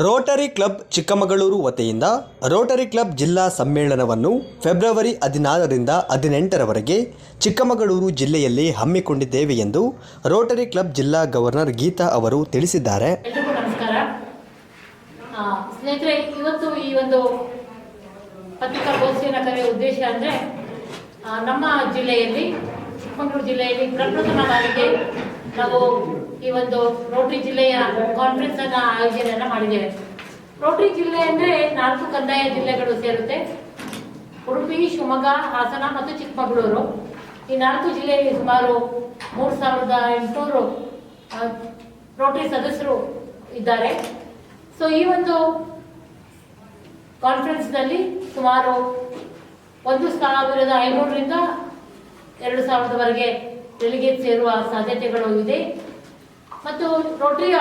Rotary club Chikkamagaluru ವತಿಯಿಂದ Rotary club ಜಿಲ್ಲಾ ಸಮ್ಮೇಳನವನ್ನು ಫೆಬ್ರವರಿ ಹದಿನಾರರಿಂದ ಹದಿನೆಂಟರವರೆಗೆ ಚಿಕ್ಕಮಗಳೂರು ಜಿಲ್ಲೆಯಲ್ಲಿ ಹಮ್ಮಿಕೊಂಡಿದ್ದೇವೆ ಎಂದು ರೋಟರಿ ಕ್ಲಬ್ ಜಿಲ್ಲಾ ಗವರ್ನರ್ ಗೀತಾ ಅವರು ತಿಳಿಸಿದ್ದಾರೆ. ಸ್ನೇಹಿತರೆ, ಇವತ್ತು ಈ ಒಂದು ಪತ್ರಿಕಾಗೋಷ್ಠಿಯನ್ನು ಕರೆಯುವ ಉದ್ದೇಶ ಅಂದರೆ ನಮ್ಮ ಜಿಲ್ಲೆಯಲ್ಲಿ, ಚಿಕ್ಕಮಗಳೂರು ಜಿಲ್ಲೆಯಲ್ಲಿ ಪ್ರಪ್ರಥಮವಾಗಿ ನಾವು ಈ ಒಂದು ರೋಟರಿ ಜಿಲ್ಲೆಯ ಕಾನ್ಫರೆನ್ಸ್ ಅನ್ನ ಆಯೋಜನೆಯನ್ನ ಮಾಡಿದ್ದೇವೆ. ರೋಟರಿ ಜಿಲ್ಲೆ ಅಂದ್ರೆ ನಾಲ್ಕು ಕಂದಾಯ ಜಿಲ್ಲೆಗಳು ಸೇರುತ್ತೆ. ಉಡುಪಿ, ಶಿವಮೊಗ್ಗ, ಹಾಸನ ಮತ್ತು ಚಿಕ್ಕಮಗಳೂರು. ಈ ನಾಲ್ಕು ಜಿಲ್ಲೆಯಲ್ಲಿ ಸುಮಾರು ಮೂರು ಸಾವಿರದ ಎಂಟುನೂರು ರೋಟರಿ ಸದಸ್ಯರು ಇದ್ದಾರೆ. ಸೊ ಈ ಒಂದು ಕಾನ್ಫರೆನ್ಸ್ನಲ್ಲಿ ಸುಮಾರು ಒಂದು ಸಾವಿರದ ಐನೂರರಿಂದ ಎರಡು ಸಾವಿರದವರೆಗೆ ಡೆಲಿಗೇಟ್ ಸೇರುವ ಸಾಧ್ಯತೆಗಳು ಇದೆ ಮತ್ತು ರೋಟರಿಯ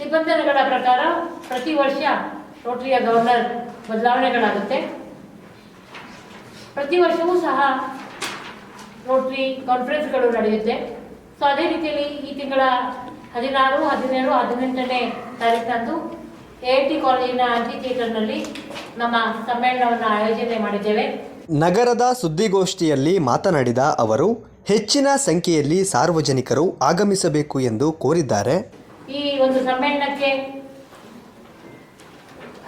ನಿಬಂಧನೆಗಳ ಪ್ರಕಾರ ಪ್ರತಿ ವರ್ಷ ರೋಟರಿಯ ಗವರ್ನರ್ ಬದಲಾವಣೆಗಳಾಗುತ್ತೆ. ಪ್ರತಿ ವರ್ಷವೂ ಸಹ ರೋಟರಿ ಕಾನ್ಫರೆನ್ಸ್ಗಳು ನಡೆಯುತ್ತೆ. ಸೊ ಅದೇ ರೀತಿಯಲ್ಲಿ ಈ ತಿಂಗಳ ಹದಿನಾರು, ಹದಿನೇಳು, ಹದಿನೆಂಟನೇ ತಾರೀಕಿನಂದು ಎ ಐ ಟಿ ಕಾಲೇಜಿನ ಆಂಟಿ ಥಿಯೇಟರ್ನಲ್ಲಿ ನಮ್ಮ ಸಮ್ಮೇಳನವನ್ನು ಆಯೋಜನೆ ಮಾಡಿದ್ದೇವೆ. ನಗರದ ಸುದ್ದಿಗೋಷ್ಠಿಯಲ್ಲಿ ಮಾತನಾಡಿದ ಅವರು, ಹೆಚ್ಚಿನ ಸಂಖ್ಯೆಯಲ್ಲಿ ಸಾರ್ವಜನಿಕರು ಆಗಮಿಸಬೇಕು ಎಂದು ಕೋರಿದ್ದಾರೆ. ಈ ಒಂದು ಸಮ್ಮೇಳನಕ್ಕೆ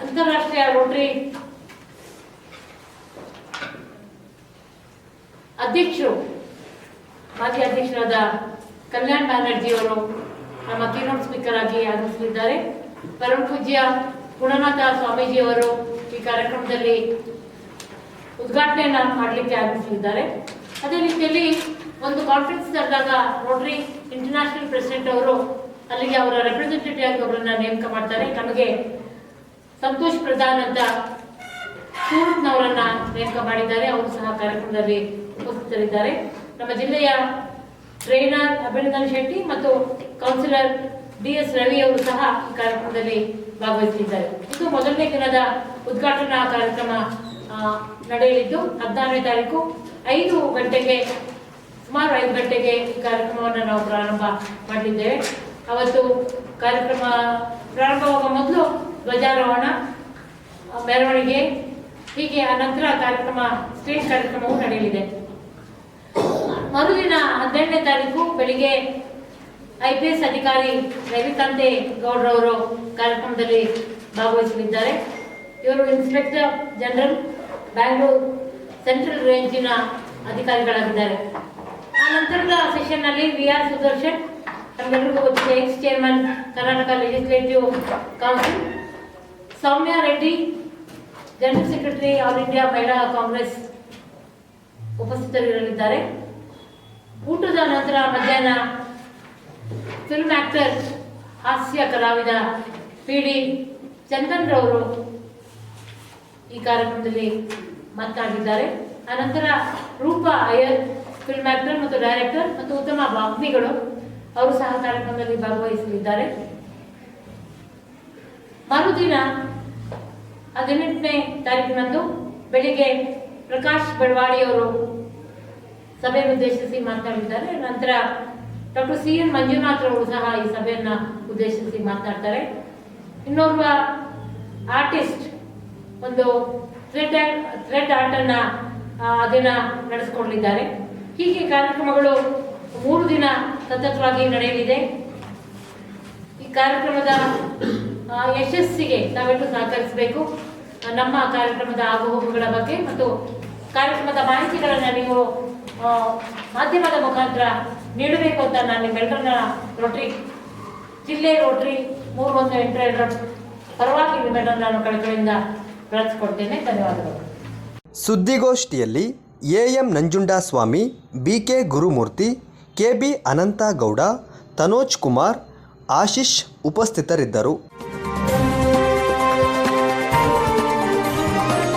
ಅಂತಾರಾಷ್ಟ್ರೀಯ ರೋಟರಿ ಅಧ್ಯಕ್ಷರು, ಮಾಜಿ ಅಧ್ಯಕ್ಷರಾದ ಕಲ್ಯಾಣ್ ಬ್ಯಾನರ್ಜಿ ಅವರು ನಮ್ಮ ಕೀನೋಟ್ ಸ್ಪೀಕರ್ ಆಗಿ ಆಗಮಿಸಲಿದ್ದಾರೆ. ಪರಮ ಪೂಜ್ಯ ಗುಣನಾಥ ಸ್ವಾಮೀಜಿ ಅವರು ಈ ಕಾರ್ಯಕ್ರಮದಲ್ಲಿ ಉದ್ಘಾಟನೆಯನ್ನ ಮಾಡಲಿಕ್ಕೆ ಆಗಮಿಸಲಿದ್ದಾರೆ ಅದೇ ರೀತಿಯಲ್ಲಿ ಒಂದು ಕಾನ್ಫರೆನ್ಸ್ ನಡೆದಾಗ ರೋಟರಿ ಇಂಟರ್ನ್ಯಾಷನಲ್ ಪ್ರೆಸಿಡೆಂಟ್ ಅವರು ಅಲ್ಲಿಗೆ ಅವರ ರೆಪ್ರೆಸೆಂಟೇಟಿವ್ ಆಗಿ ಅವರನ್ನ ನೇಮಕ ಮಾಡ್ತಾರೆ. ನಮಗೆ ಸಂತೋಷ್ ಪ್ರಧಾನ್ ಅಂತ ಸೂರತ್ನವರನ್ನ ನೇಮಕ ಮಾಡಿದ್ದಾರೆ. ಅವರು ಸಹ ಕಾರ್ಯಕ್ರಮದಲ್ಲಿ ಉಪಸ್ಥಿತರಿದ್ದಾರೆ. ನಮ್ಮ ಜಿಲ್ಲೆಯ ಟ್ರೈನರ್ ಅಭಿನಂದನ್ ಶೆಟ್ಟಿ ಮತ್ತು ಕೌನ್ಸಿಲರ್ ಡಿ ಎಸ್ ರವಿ ಅವರು ಸಹ ಈ ಕಾರ್ಯಕ್ರಮದಲ್ಲಿ ಭಾಗವಹಿಸಿದ್ದಾರೆ. ಇದು ಮೊದಲನೇ ದಿನದ ಉದ್ಘಾಟನಾ ಕಾರ್ಯಕ್ರಮ. ನಡೆಯಲಿದ್ದು ಹದಿನಾರನೇ ತಾರೀಕು ಐದು ಗಂಟೆಗೆ, ಸುಮಾರು ಐದು ಗಂಟೆಗೆ ಈ ಕಾರ್ಯಕ್ರಮವನ್ನು ನಾವು ಪ್ರಾರಂಭ ಮಾಡಿದ್ದೇವೆ. ಅವತ್ತು ಕಾರ್ಯಕ್ರಮ ಪ್ರಾರಂಭವಾಗುವ ಮೊದಲು ಧ್ವಜಾರೋಹಣ ಮೆರವಣಿಗೆ, ಹೀಗೆ ಆ ಕಾರ್ಯಕ್ರಮ, ಸ್ಟೇಜ್ ಕಾರ್ಯಕ್ರಮವು ನಡೆಯಲಿದೆ. ಮರುದಿನ ಹದಿನೆಂಟನೇ ತಾರೀಕು ಬೆಳಿಗ್ಗೆ ಐ ಪಿ ಎಸ್ ಅಧಿಕಾರಿ ರವಿಕಾಂತೆ ಗೌಡ್ರವರು ಕಾರ್ಯಕ್ರಮದಲ್ಲಿ ಭಾಗವಹಿಸಲಿದ್ದಾರೆ. ಇವರು ಇನ್ಸ್ಪೆಕ್ಟರ್ ಜನರಲ್ ಬ್ಯಾಂಗ್ಳೂರ್ ಸೆಂಟ್ರಲ್ ರೇಂಜಿನ ಅಧಿಕಾರಿಗಳಾಗಿದ್ದಾರೆ. ಆ ನಂತರದ ಸೆಷನ್ನಲ್ಲಿ ವಿ ಆರ್ ಸುದರ್ಶನ್ ನಮ್ಮೆಲ್ಲರಿಗೂ ಗೊತ್ತಿದೆ ex chairman Karnataka legislative council Soumya Reddy general secretary all India Mahila Congress ಉಪಸ್ಥಿತರಿರಲಿದ್ದಾರೆ. ಊಟದ ನಂತರ ಮಧ್ಯಾಹ್ನ ಫಿಲ್ಮ್ ಆಕ್ಟರ್ ಹಾಸ್ಯ ಕಲಾವಿದ ಪಿ ಡಿ ಚಂದನ್ ರವರು ಈ ಕಾರ್ಯಕ್ರಮದಲ್ಲಿ ಮಾತನಾಡಿದ್ದಾರೆ. ಆನಂತರ ರೂಪ ಅಯ್ಯರ್ ಫಿಲ್ಮ್ ಆಕ್ಟರ್ ಮತ್ತು ಡೈರೆಕ್ಟರ್ ಮತ್ತು ಉತ್ತಮ ವಾಗ್ಮಿಗಳು ಅವರು ಸಹ ಕಾರ್ಯಕ್ರಮದಲ್ಲಿ ಭಾಗವಹಿಸಲಿದ್ದಾರೆ. ಮರುದಿನ ಹದಿನೆಂಟನೇ ತಾರೀಕಿನಂದು ಬೆಳಿಗ್ಗೆ ಪ್ರಕಾಶ್ ಬೆಳವಾಡಿಯವರು ಸಭೆಯನ್ನು ಉದ್ದೇಶಿಸಿ ಮಾತನಾಡಿದ್ದಾರೆ. ನಂತರ ಡಾಕ್ಟರ್ ಸಿ ಎನ್ ಮಂಜುನಾಥ್ ಅವರು ಸಹ ಈ ಸಭೆಯನ್ನ ಉದ್ದೇಶಿಸಿ ಮಾತನಾಡ್ತಾರೆ. ಇನ್ನೊಬ್ಬ ಆರ್ಟಿಸ್ಟ್ ಒಂದು ಥ್ರೆಡ್ ಥ್ರೆಡ್ ಆರ್ಟ್ ಅನ್ನ ಆ, ಅದನ್ನ ನಡೆಸಿಕೊಂಡಿದ್ದಾರೆ ಹೀಗೆ ಕಾರ್ಯಕ್ರಮಗಳು ಮೂರು ದಿನ ಸತತವಾಗಿ ನಡೆಯಲಿದೆ. ಈ ಕಾರ್ಯಕ್ರಮದ ಯಶಸ್ಸಿಗೆ ತಾವೆಲ್ಲರೂ ಸಹಕರಿಸಬೇಕು. ನಮ್ಮ ಕಾರ್ಯಕ್ರಮದ ಆಗುಹೋಗುಗಳ ಬಗ್ಗೆ ಮತ್ತು ಕಾರ್ಯಕ್ರಮದ ಮಾಹಿತಿಗಳನ್ನು ನೀವು ಮಾಧ್ಯಮದ ಮುಖಾಂತರ ನೀಡಬೇಕು ಅಂತ ನಾನು ನಿಮ್ಮೆಲ್ಲರನ್ನ ರೋಟ್ರಿ ಜಿಲ್ಲೆ ರೋಟ್ರಿ ಮೂರು ಒಂದು ಎಂಟು ಎರಡರ ಪರವಾಗಿ ನಿಮ್ಮೆಲ್ಲರನ್ನ ನಾನು ಪ್ರಾರ್ಥಿಸ್ಕೊಡ್ತೇನೆ ಧನ್ಯವಾದಗಳು. ಸುದ್ದಿಗೋಷ್ಠಿಯಲ್ಲಿ A M Nanjundaswamy B K Gurumurthy K B Ananthagowda Tanoj Kumar Ashish ಉಪಸ್ಥಿತರಿದ್ದರು.